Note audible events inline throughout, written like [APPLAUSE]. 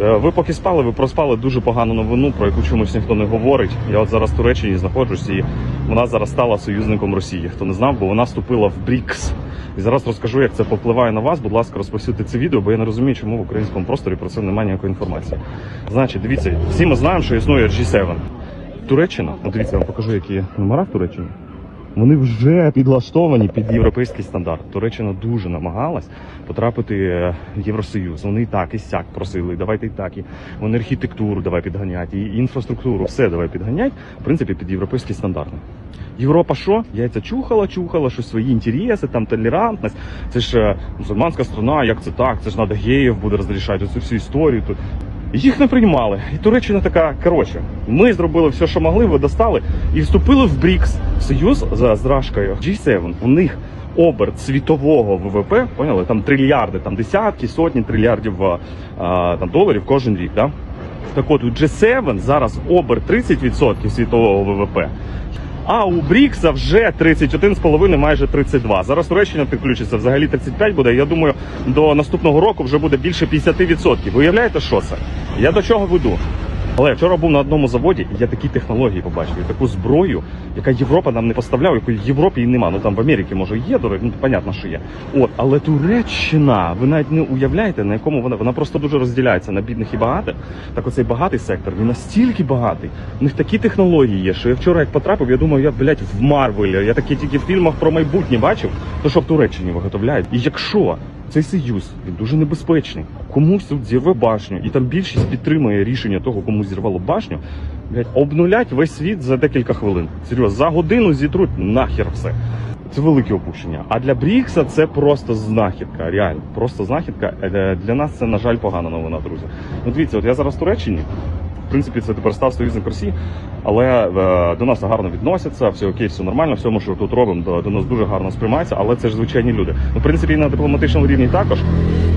Е, Ви поки спали, ви проспали дуже погану новину, про яку чомусь ніхто не говорить. Я от зараз в Туреччині знаходжусь, і вона зараз стала союзником Росії. Хто не знав, бо вона вступила в БРІКС. І зараз розкажу, як це попливає на вас. Будь ласка, розповсюдьте це відео, бо я не розумію, чому в українському просторі про це немає ніякої інформації. Значить, дивіться, всі ми знаємо, що існує G7. Туреччина, от дивіться, я вам покажу, які номера в Туреччині. Вони вже підлаштовані під європейський стандарт. Туреччина дуже намагалась потрапити е, в Євросоюз. Вони і так і сяк просили. Давайте і так. І вони архітектуру давай підганять, і інфраструктуру, все давай підганять. В принципі, під європейські стандарти. Європа що? Яйця чухала, чухала, що свої інтереси, там толерантність. Це ж е, мусульманська страна, як це так? Це ж треба геїв буде розрішати цю всю історію. Їх не приймали. І Туреччина така, коротше, ми зробили все, що могли, ви достали, і вступили в БРІКС, союз за зражкою G7. У них оберт світового ВВП, поняли? Там трильярди, там десятки, сотні трильярдів а, там, доларів кожен рік. Да? Так от у G7 зараз оберт 30% світового ВВП. А у Брікса вже 31,5, майже 32. Зараз Туреччина підключиться взагалі 35 буде. Я думаю, до наступного року вже буде більше 50%. Ви уявляєте, що це? Я до чого веду? Але вчора був на одному заводі, і я такі технології побачив, таку зброю, яка Європа нам не поставляла, якої в Європі і нема. Ну там в Америці може є, до ну понятно, що є. От, але Туреччина, ви навіть не уявляєте, на якому вона вона просто дуже розділяється на бідних і багатих. Так оцей багатий сектор, він настільки багатий. У них такі технології є, що я вчора як потрапив, я думаю, я блядь, в Марвелі. Я такі тільки в фільмах про майбутнє бачив, то що в Туреччині виготовляють. І якщо цей союз він дуже небезпечний. Комусь тут зірве башню, і там більшість підтримує рішення того, кому зірвало башню. Блядь, обнулять весь світ за декілька хвилин. Серйозно, за годину зітруть нахер все. Це велике опущення. А для Брікса це просто знахідка. Реально, просто знахідка. Е, Для нас це, на жаль, погана новина, друзі. Ну дивіться, от я зараз в Туреччині. В принципі, це тепер став союзник Росії, але е, до нас гарно відносяться, все окей, все нормально, все, ми, що тут робимо, до, до нас дуже гарно сприймається, але це ж звичайні люди. Ну, в принципі, і на дипломатичному рівні також.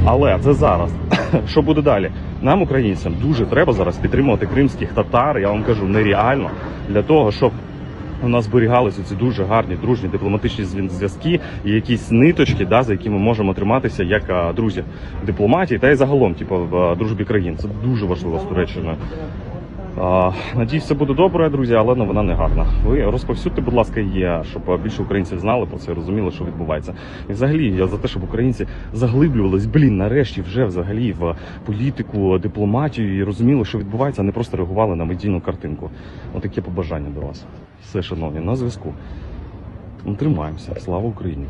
Але це зараз. [COUGHS] Що буде далі? Нам, українцям, дуже треба зараз підтримувати кримських татар. Я вам кажу, нереально для того, щоб у нас зберігалися ці дуже гарні дружні дипломатичні зв'язки і якісь ниточки, да, за які ми можемо триматися як а, друзі дипломатії та й загалом, типу, в дружбі країн. Це дуже важливо з Туреччиною. Надіюсь, все буде добре, друзі, але новина не гарна. Ви розповсюдьте, будь ласка, є, щоб більше українців знали про це, розуміли, що відбувається. І взагалі я за те, щоб українці заглиблювались, блін, нарешті вже взагалі в політику, дипломатію і розуміли, що відбувається, а не просто реагували на медійну картинку. Отаке побажання до вас. Все, шановні, на зв'язку. Ну, Тримаємося. Слава Україні!